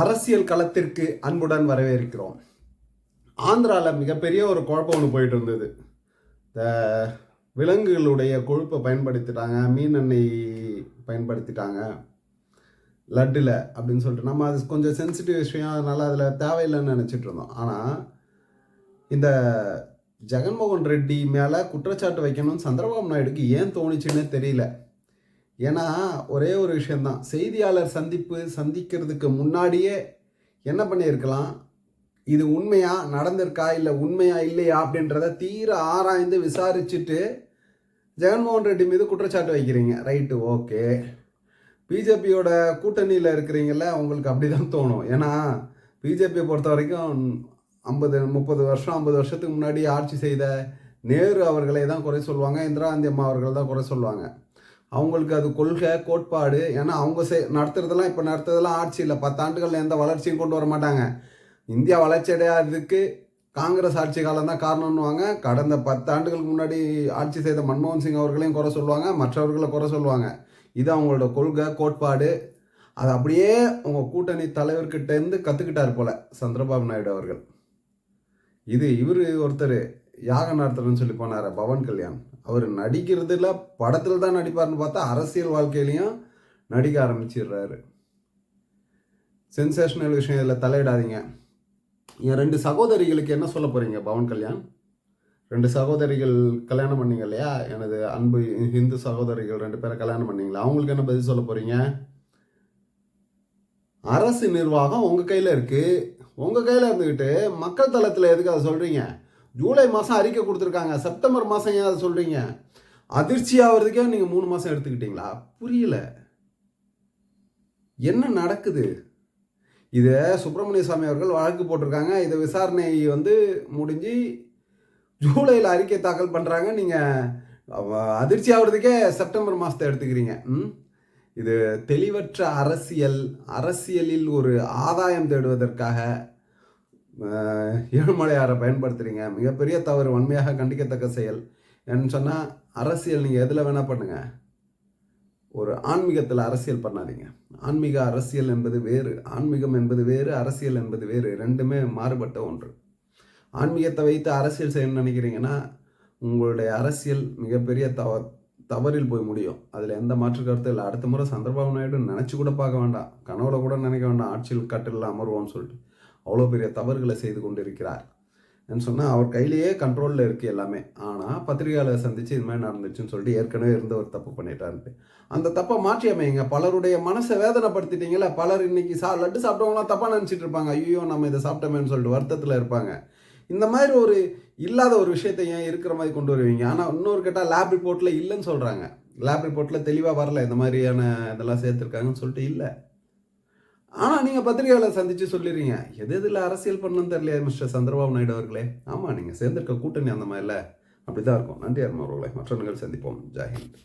அரசியல் களத்திற்கு அன்புடன் வரவேற்கிறோம். ஆந்திராவில் மிகப்பெரிய ஒரு குழப்பம் ஒன்று போயிட்டு இருந்தது. இந்த விலங்குகளுடைய கொழுப்பை பயன்படுத்திட்டாங்க மீன் எண்ணெய் பயன்படுத்திட்டாங்க லட்டில் அப்படின்னு சொல்லிட்டு. நம்ம அது கொஞ்சம் சென்சிட்டிவ் விஷயம் அதனால் அதில் தேவையில்லைன்னு நினச்சிட்டு இருந்தோம். ஆனால் இந்த ஜெகன்மோகன் ரெட்டி மேலே குற்றச்சாட்டு வைக்கணும்னு சந்திரபாபு நாயுடுக்கு ஏன் தோணுச்சுன்னே தெரியல. ஏன்னா ஒரே ஒரு விஷயந்தான் செய்தியாளர் சந்திப்பு சந்திக்கிறதுக்கு முன்னாடியே என்ன பண்ணியிருக்கலாம்? இது உண்மையா? நடந்திருக்கா? இல்லை உண்மையா? இல்லையா? அப்படின்றத தீர ஆராய்ந்து விசாரிச்சுட்டு ஜெகன்மோகன் ரெட்டி மீது குற்றச்சாட்டு வைக்கிறீங்க. Right okay. பிஜேபியோட கூட்டணியில் இருக்கிறீங்கள உங்களுக்கு அப்படி தான் தோணும். ஏன்னா பிஜேபியை பொறுத்த வரைக்கும் ஐம்பது முப்பது வருஷம் ஐம்பது வருஷத்துக்கு முன்னாடி ஆட்சி செய்த நேரு அவர்களை தான் குறை சொல்லுவாங்க. இந்திரா காந்தி அம்மா அவர்கள் தான் குறை சொல்லுவாங்க. அவங்களுக்கு அது கொள்கை கோட்பாடு ஏன்னா அவங்க செய் நடத்துறதெல்லாம் இப்போ நடத்துறதெல்லாம் ஆட்சி இல்லை. பத்தாண்டுகள் எந்த வளர்ச்சியும் கொண்டு வர மாட்டாங்க. இந்தியா வளர்ச்சி அடையாததுக்கு காங்கிரஸ் ஆட்சி காலம் தான் காரணம்னுவாங்க. கடந்த பத்தாண்டுகளுக்கு முன்னாடி ஆட்சி செய்த மன்மோகன் சிங் அவர்களையும் குறை சொல்லுவாங்க. மற்றவர்களை குறை சொல்லுவாங்க. இது அவங்களோட கொள்கை கோட்பாடு. அது அப்படியே உங்கள் கூட்டணி தலைவர்கிட்டேருந்து கற்றுக்கிட்டார் போல சந்திரபாபு நாயுடு அவர்கள். இது இவர் ஒருத்தர். யாக நடத்துறேன்னு சொல்லி போனார்? பவன் கல்யாண். அவர் நடிக்கிறதுல படத்தில் தான் நடிப்பார்னு பார்த்தா அரசியல் வாழ்க்கையிலையும் நடிக்க ஆரம்பிச்சிடுறாரு. சென்சேஷனல் விஷயம் இதில் தலையிடாதீங்க. என் ரெண்டு சகோதரிகளுக்கு என்ன சொல்ல போகிறீங்க பவன் கல்யாண்? ரெண்டு சகோதரிகள் கல்யாணம் பண்ணீங்க இல்லையா? எனது அன்பு இந்து சகோதரிகள் ரெண்டு பேரை கல்யாணம் பண்ணீங்களா? அவங்களுக்கு என்ன பதில் சொல்ல போகிறீங்க அரசு நிர்வாகம் உங்கள் கையில் இருக்குது உங்கள் கையில் இருந்துக்கிட்டு மக்கள் தளத்தில் எதுக்கு அதை சொல்கிறீங்க ஜூலை மாதம் அறிக்கை கொடுத்துருக்காங்க. செப்டம்பர் மாதம் ஏன் அதை சொல்கிறீங்க அதிர்ச்சி ஆகிறதுக்கே நீங்கள் மூணு மாதம் எடுத்துக்கிட்டீங்களா? புரியல. என்ன நடக்குது? இதை சுப்பிரமணிய சாமி அவர்கள் வழக்கு போட்டிருக்காங்க. இதை விசாரணை வந்து முடிஞ்சு ஜூலையில் அறிக்கை தாக்கல் பண்ணுறாங்க நீங்கள் அதிர்ச்சி ஆகிறதுக்கே செப்டம்பர் மாதத்தை எடுத்துக்கிறீங்க. ம்? இது தெளிவற்ற அரசியல். அரசியலில் ஒரு ஆதாயம் தேடுவதற்காக ஏழுமலையாரை பயன்படுத்துகிறீங்க மிகப்பெரிய தவறு வன்மையாக கண்டிக்கத்தக்க செயல். என்று சொன்னால் அரசியல் நீங்கள் எதில் வேணால் பண்ணுங்கள் ஒரு ஆன்மீகத்தில் அரசியல் பண்ணாதீங்க. ஆன்மீக அரசியல் என்பது வேறு ஆன்மீகம் என்பது வேறு அரசியல் என்பது வேறு ரெண்டுமே மாறுபட்ட ஒன்று. ஆன்மீகத்தை வைத்து அரசியல் செய்யணும்னு நினைக்கிறீங்கன்னா உங்களுடைய அரசியல் மிகப்பெரிய தவ தவறில் போய் முடியும். அதில் எந்த மாற்று கருத்தும் இல்லை. அடுத்த முறை சந்திரபாபு நாயுடு நினச்சி கூட பார்க்க வேண்டாம். கனவுல கூட நினைக்க வேண்டாம். ஆட்சியில் கட்டில் அமர்வோம்னு சொல்லிட்டு. அவ்வளோ பெரிய தவறுகளை செய்து கொண்டிருக்கிறார். சொன்னால் அவர் கையிலேயே கண்ட்ரோலில் இருக்குது எல்லாமே. ஆனால் பத்திரிகையாளர் சந்தித்து இது மாதிரி நடந்துச்சுன்னு சொல்லிட்டு ஏற்கனவே இருந்த ஒரு தப்பு பண்ணிட்டாருன்ட்டு. அந்த தப்பை மாற்றி அமைங்க. பலருடைய மனசை வேதனைப்படுத்திட்டீங்களா பலர் இன்னைக்கு சா லட்டு சாப்பிட்டவங்களாம் தப்பாக நினச்சிட்டு இருப்பாங்க. ஐயோ நம்ம இதை சாப்பிட்டோமேன்னு சொல்லிட்டு வருத்தத்தில் இருப்பாங்க. இந்த மாதிரி ஒரு இல்லாத ஒரு விஷயத்தை ஏன் இருக்கிற மாதிரி கொண்டு வருவீங்க? ஆனால் இன்னொரு கேட்டால் லேப் ரிப்போர்ட்டில் இல்லைன்னு சொல்கிறாங்க லேப் ரிப்போர்ட்டில் தெளிவாக வரல. இந்த மாதிரியான இதெல்லாம் சேர்த்துருக்காங்கன்னு சொல்லிட்டு இல்லை. ஆனால் நீங்கள் பத்திரிகையாளர் சந்தித்து சொல்லிடுறீங்க எது எதில் அரசியல் பண்ணணும்னு தெரியலையா மிஸ்டர் சந்திரபாபு நாயுடு அவர்களே. ஆமாம் நீங்கள் சேர்ந்திருக்க கூட்டணி அந்த மாதிரில. அப்படி தான் இருக்கும். நன்றி அருமை அவர்களே மற்ற நிகழ்ச்சி சந்திப்போம். ஜாஹிந்த்